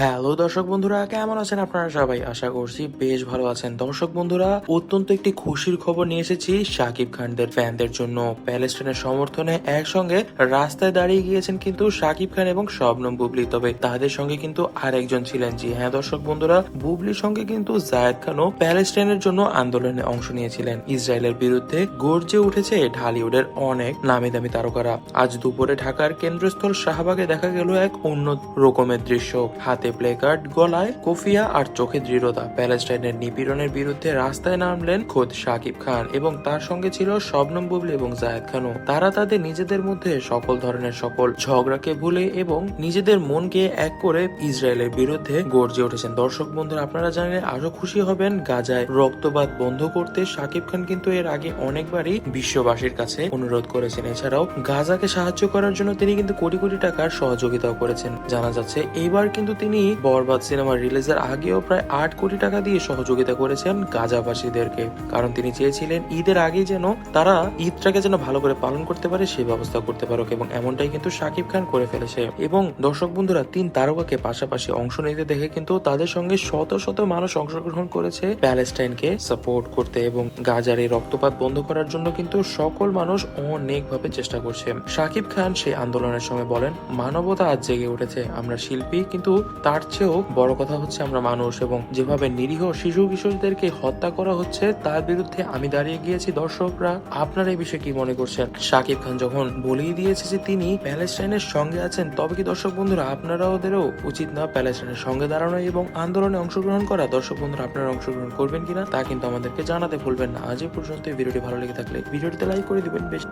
Hello দর্শক বন্ধুরা, কেমন আছেন আপনারা সবাই? আশা করছি বেশ ভালো আছেন। দর্শক বন্ধুরা, অত্যন্ত একটি খুশির খবর নিয়ে এসেছি শাকিব খানদের ফ্যানদের জন্য। প্যালেস্টাইনের সমর্থনে একসঙ্গে রাস্তায় দাঁড়িয়ে গিয়েছেন কিন্তু শাকিব খান এবং শবনম বুবলি। তবে তাদের সঙ্গে কিন্তু আরেকজন ছিলেন। জি হ্যাঁ দর্শক বন্ধুরা, বুবলির সঙ্গে কিন্তু জায়েদ খানও প্যালেস্টাইনের জন্য আন্দোলনে অংশ নিয়েছিলেন। ইসরায়েলের বিরুদ্ধে গর্জে উঠেছে ঢালিউডের অনেক নামি দামি তারকারা। আজ দুপুরে ঢাকার কেন্দ্রস্থল শাহবাগে দেখা গেল এক অন্য রকমের দৃশ্য। হাতে প্লে কার্ড গলায় কফিয়া আর চোখে দৃঢ়তা। প্যালেস্টাইনের নিপীড়নের বিরুদ্ধে রাস্তায় নামলেন খোদ শাকিব খান এবং তার সঙ্গে ছিল শবনম বুবলি এবং জায়েদ খানও। তারা তাদের নিজেদের মধ্যে সকল ধরনের সকল ঝগড়াকে ভুলে এবং নিজেদের মনকে এক করে ইসরায়েলের বিরুদ্ধে গর্জে উঠেছেন। দর্শক বন্ধুরা, আপনারা জানেন আরও খুশি হবেন। গাজায় রক্তপাত বন্ধ করতে শাকিব খান কিন্তু এর আগে অনেকবারই বিশ্ববাসীর কাছে অনুরোধ করেছেন। এছাড়াও গাজাকে সাহায্য করার জন্য তিনি কিন্তু কোটি কোটি টাকার সহযোগিতাও করেছেন। জানা যাচ্ছে এইবার কিন্তু তিনি বরবাদ সিনেমা রিলিজের আগেও প্রায় আট কোটি টাকা দিয়ে সহযোগিতা করেছেন গাজাবাসীদেরকে। কারণ তিনি চেয়েছিলেন ঈদের আগে যেন তারা ঈদটাকে যেন ভালো করে পালন করতে পারে সেই ব্যবস্থা করতে পারুক এবং এমনটাই কিন্তু শাকিব খান করে ফেলেছে। এবং দর্শক বন্ধুরা, তিন তারকাকে পাশাপাশি অংশ নিতে দেখে কিন্তু তাদের সঙ্গে শত শত মানুষ অংশগ্রহণ করেছে প্যালেস্টাইনকে সাপোর্ট করতে এবং গাজার এই রক্তপাত বন্ধ করার জন্য কিন্তু সকল মানুষ অনেকভাবে চেষ্টা করছে। শাকিব খান সেই আন্দোলনের সময় বলেন, মানবতা আজ জেগে উঠেছে। আমরা শিল্পী, কিন্তু তার চেয়েও বড় কথা হচ্ছে আমরা মানুষ এবং যেভাবে নিরীহ শিশু কিশোরদেরকে হত্যা করা হচ্ছে, তার বিরুদ্ধে আমি দাঁড়িয়ে গিয়েছি। দর্শকরা, আপনারা এই বিষয়ে কি মনে করছেন? শাকিব খান যখন বলেই দিয়েছে যে তিনি প্যালেস্টাইনের সঙ্গে আছেন, তবে কি দর্শক বন্ধুরা, আপনারা ওদেরও উচিত না প্যালেস্টাইনের সঙ্গে দাঁড়ানো এবং আন্দোলনে অংশগ্রহণ করা? দর্শক বন্ধুরা, আপনারা অংশগ্রহণ করবেন কিনা, তা কিন্তু আমাদেরকে জানাতে ভুলবেন না। আজ পর্যন্ত ভিডিওটি ভালো লেগে থাকলে ভিডিওটিতে লাইক করে দিবেন। বেশ